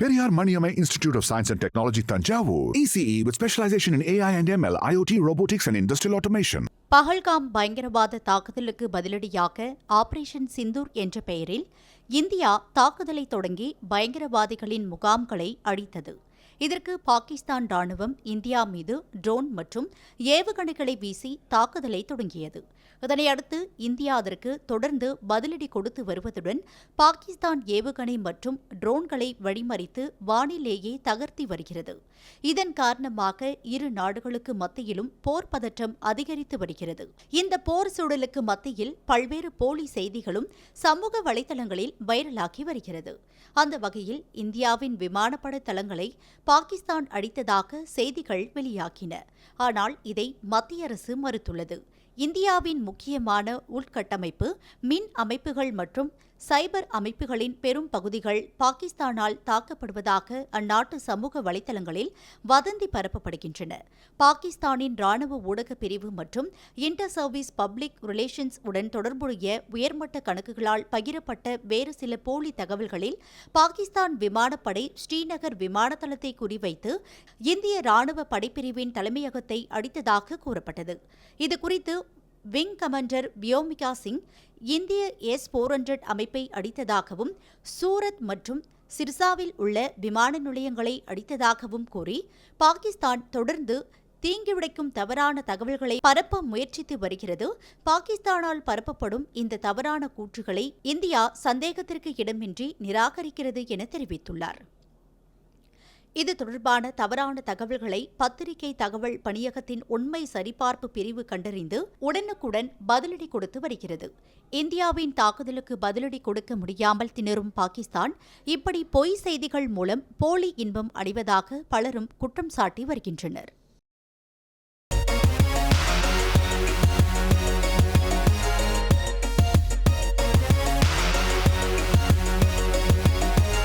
Periyar Maniamai Institute of Science and Technology, Tanjavur. ECE with specialization in AI and ML, IoT, robotics, and industrial automation. Pahalgam பயங்கரவாத தாக்குதலுக்கு பதிலடியாக operation Sindoor என்ற பெயரில் India தாக்குதலை தொடங்கி பயங்கரவாதிகளின் முகாம்களை அழித்தது இதற்கு பாகிஸ்தான் ராணுவம் இந்தியா மீது ட்ரோன் மற்றும் ஏவுகணைகளை வீசி தாக்குதலை தொடங்கியது. இதனையடுத்து இந்தியா அதற்கு தொடர்ந்து பதிலடி கொடுத்து வருவதுடன் பாகிஸ்தான் ஏவுகணை மற்றும் ட்ரோன்களை வழிமறித்து வானிலேயே தகர்த்தி வருகிறது. இதன் காரணமாக இரு நாடுகளுக்கு மத்தியிலும் போர் பதற்றம் அதிகரித்து வருகிறது. இந்த போர் சூழலுக்கு மத்தியில் பல்வேறு போலி செய்திகளும் சமூக வலைதளங்களில் வைரலாகி வருகிறது. அந்த வகையில் இந்தியாவின் விமானப்படை தளங்களை பாகிஸ்தான் அடித்ததாக செய்திகள் வெளியாகின. ஆனால் இதை மத்திய அரசு மறுத்துள்ளது. இந்தியாவின் முக்கியமான உள்கட்டமைப்பு மின் அமைப்புகள் மற்றும் சைபர் அமைப்புகளின் பெரும் பகுதிகள் பாகிஸ்தானால் தாக்கப்படுவதாக அந்நாட்டு சமூக வலைதளங்களில் வதந்தி பரப்பப்படுகின்றன. பாகிஸ்தானின் ராணுவ ஊடக பிரிவு மற்றும் இன்டர் சர்வீஸ் பப்ளிக் ரிலேஷன்ஸ் உடன் தொடர்புடைய உயர்மட்ட கணக்குகளால் பகிரப்பட்ட வேறு சில போலி தகவல்களில் பாகிஸ்தான் விமானப்படை ஸ்ரீநகர் விமான தளத்தை குறிவைத்து இந்திய ராணுவ படைப்பிரிவின் தலைமையகத்தை அடித்ததாக கூறப்பட்டது. இதுகுறித்து விங் கமாண்டர் வியோமிகா சிங் இந்திய எஸ் போர் ஹண்ட்ரட் அமைப்பை அடித்ததாகவும் சூரத் மற்றும் சிர்சாவில் உள்ள விமான நிலையங்களை அடித்ததாகவும் கூறி பாகிஸ்தான் தொடர்ந்து தீங்கிவிடைக்கும் தவறான தகவல்களை பரப்ப முயற்சித்து வருகிறது. பாகிஸ்தானால் பரப்பப்படும் இந்த தவறான கூற்றுகளை இந்தியா சந்தேகத்திற்கு இடமின்றி நிராகரிக்கிறது என தெரிவித்துள்ளார். இது தொடர்பான தவறான தகவல்களை பத்திரிகை தகவல் பணியகத்தின் உண்மை சரிபார்ப்பு பிரிவு கண்டறிந்து உடனுக்குடன் பதிலடி கொடுத்து வருகிறது. இந்தியாவின் தாக்குதலுக்கு பதிலடி கொடுக்க முடியாமல் திணறும் பாகிஸ்தான் இப்படி பொய் செய்திகள் மூலம் போலி இன்பம் அடைவதாக பலரும் குற்றம் சாட்டி வருகின்றனர்.